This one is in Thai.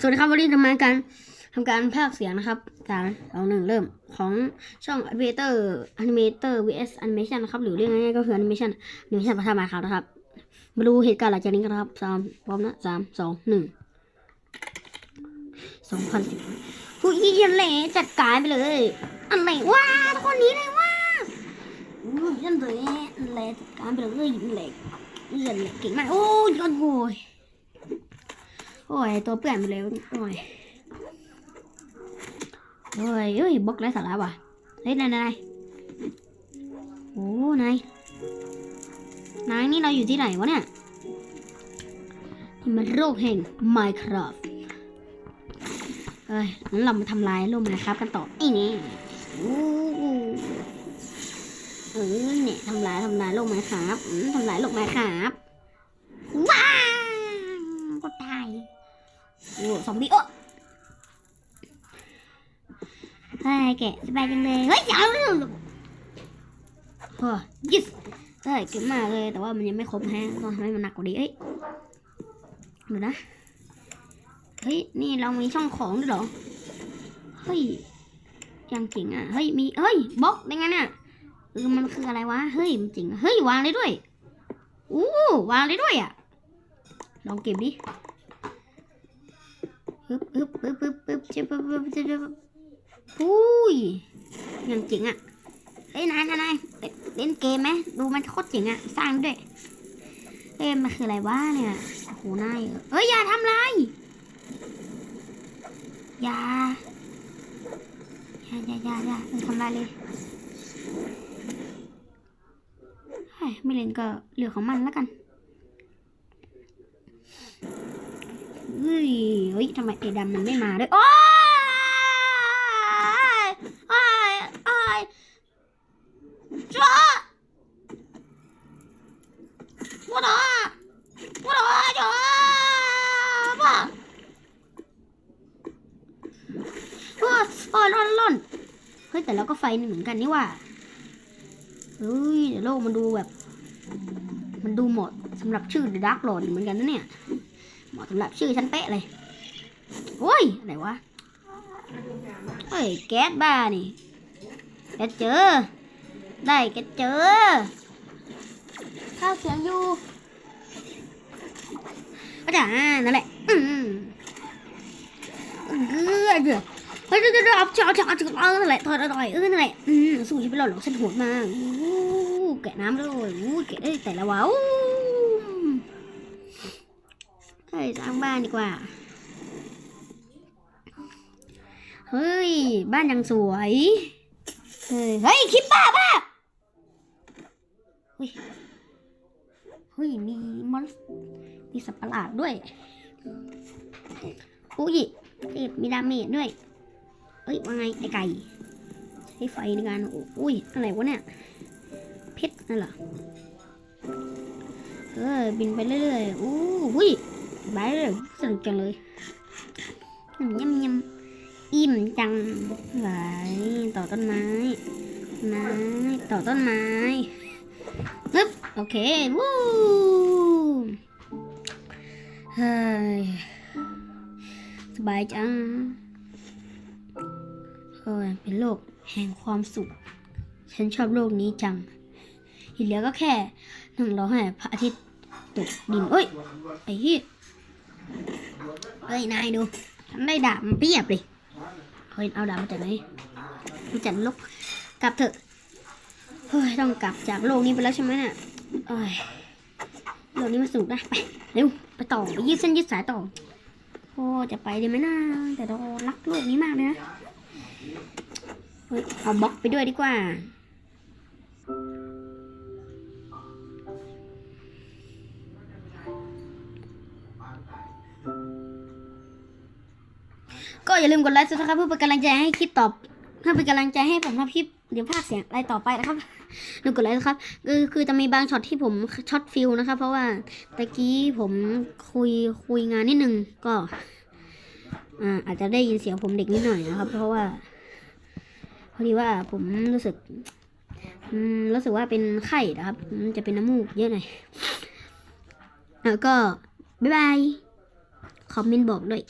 สวัสดีครับวันนี้ทำงาการทำการภาคเสียงนะครับการเอาหนึ่งเริ่มของช่อง Animator Animator vs Animation นะครับ หรือเรียกง่ายๆก็คือ Animation Animation พัฒนาครับนะครับ มาดูเหตุการณ์หลังจากนี้กันครับสามพร้อมนะสามสองหนึ่งสองพันสิบผู้ยี่ยันเล่จัดการไปเลยอะไรวะคนนี้เลยว่าอู้ยันเล่เล่จัดการไปเลยยันเล่ยันเล่เก่งมากโอ้ยยันโวย โอ้ยตัวเปื่อนไปเลยโอ้ยโอ้ยเอ้ยบล็อกไร้สาระว่ะเฮ้ยนายนายโอ้นายนายนี่เราอยู่ที่ไหนวะเนี่ยนี่มันโลกแห่ง Minecraft เอ้ยงั้นเรามาทำลายโลก Minecraft กันต่อไอ้นี่โอ้เออเนี่ยทำลายทำลายโลก Minecraft อืมทำลายโลก Minecraft ว้าวก็ตาย โอ้ซอมบี้โอ้เฮ้ยแกสบายจังเลยเฮ้ยย่าเรื่องโอ้ยิสเฮ้ยเก่งมากเลยแต่ว่ามันยังไม่ครบแฮะต้องทำให้มันหนักกว่านี้เอ้ยเดี๋ยวนะเฮ้ยนี่เรามีช่องของด้วยเหรอเฮ้ยยังเจ๋งอะเฮ้ยมีเฮ้ยบล็อกได้ไงเนี่ยเออมันคืออะไรวะเฮ้ยมันจริงเฮ้ยวางได้ด้วยอู้วางได้ด้วยอะลองเก็บดิ ปึ๊บปึ๊บปึ๊บปึ๊บปึ๊บเจ็บปึ๊บปึ๊บเจ็บปึ๊บอุ้ยยังเจ๋งอะเฮ้ยนายนายเล่นเกมไหมดูมันโคตรเจ๋งอะสร้างด้วยเกมมันคืออะไรวะเนี่ยโอ้โหนายเอ้ยอย่าทำไรอย่าอย่าอย่าอย่าอย่าไม่ทำไรเลยเฮ้ยไม่เล่นก็เรื่อของมันแล้วกัน ฮ้ยเฮ้ยทำไมไอ้ดำมันไม่มาด้วยโอ้ยโอ้ยโอ้ยจ้าวัดอะวัดอะจ้าบ้าโอ้ยโอ้ยร้อนร้อนเฮ้ยแต่เราก็ไฟเหมือนกันนี่ว่าเฮ้ยเดี๋ยวโลกมันดูแบบ มันดูเหมาะสำหรับชื่อ The Dark Lord เหมือนกันนะเนี่ย มาะสำหรับชื่อฉันเป๊ะเลยโอ้ยอะไรวะเฮ้ยแก๊สบ้านี่แกเจอ ได้แกเจอ ข้าวเสียงอยู่ก็จ้านั่นแหละอืมเอเดือดเฮ้ยเดี๋ยวเดี๋ยวเดี๋ยวเอาเอาเอาเอาเอานั่นแหละถอยถอยถอยเออนั่นแหละอืมสู้ชีวิตเราหรอกฉันโหดมากอู้แกะน้ำเลยอู้แกะได้แต่ละวะอู้ เฮ้ยสร้างบ้านดีกว่า เฮ้ย บ้านยังสวย เฮ้ยเฮ้ยคลิปบ้าบ้าเฮ้ยเฮ้ยมีมอนสมีสัตว์ประหลาดด้วยอุ้ยเจ็บมีดาเมจด้วย เอ้ยว่าไงไอไก่ ใช้ไฟในการอ้อุ้ยอะไรวะเนี่ยเพชรนั่นเหรอเออบินไปเรื่อยๆอู้หุ้ย ไปเลยสนุกจังเลยยำยำยอิ่มจังไหวต่อต้นไม้ไม้ต่อต้นไม้ปึ๊บโอเควู้เฮ้ยสบายจังเออเป็นโลกแห่งความสุข ฉันชอบโลกนี้จังที่เหลือก็แค่นั่งรอให้พระอาทิตย์ตกดินเอ้ยไอ้ที่ เอ้ยนายดูได้ดาบมเพียบเลยเฮ้ยเอาดาบมาจากไหนมาจากลกกลับเถอะเฮ้ยต้องกลับจากโลกนี้ไปแล้วใช่ไหมเนี่ยเอ้ยโลกนี้มันสนุกนะไปเร็วไปต่อไปยืดเส้นยืดสายต่อโอ้จะไปดีไหมนะแต่เรารักโลกนี้มากเลยนะเฮ้ยเอาบล็อกไปด้วยดีกว่า ก็อย่าลืมกดไลค์นะครับเพื่อเป็นกำลังใจให้คลิปตอบเพื่อเป็นกำลังใจให้ผมทำคลิปเดี๋ยวภาคเสียงอะไรต่อไปนะครับลืมกดไลค์นะครับคือคือจะมีบางช็อตที่ผมช็อตฟิลนะครับ เพราะว่าตะกี้ผมคุยคุยงานนิดนึงก็อ่าอาจจะได้ยินเสียงผมเด็กนิดหน่อยนะครับ เพราะว่าพอดีว่าผมรู้สึกอืมรู้สึกว่าเป็นไข้นะครับจะเป็นน้ำมูกเยอะหน่อยแล้วก็บ๊ายบายคอมเมนต์บอกด้วย